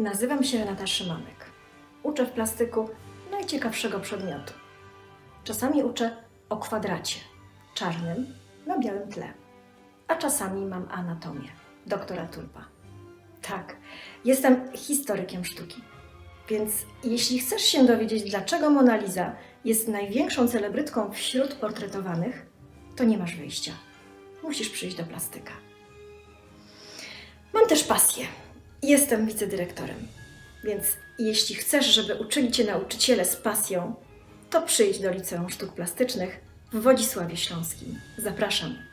Nazywam się Renata Szymanek. Uczę w plastyku najciekawszego przedmiotu. Czasami uczę o kwadracie czarnym na białym tle, a czasami mam anatomię doktora Tulpa. Tak, jestem historykiem sztuki. Więc jeśli chcesz się dowiedzieć, dlaczego Mona Lisa jest największą celebrytką wśród portretowanych, to nie masz wyjścia. Musisz przyjść do plastyka. Mam też pasję. Jestem wicedyrektorem. Więc jeśli chcesz, żeby uczyli cię nauczyciele z pasją, to przyjdź do Liceum Sztuk Plastycznych w Wodzisławie Śląskim. Zapraszam.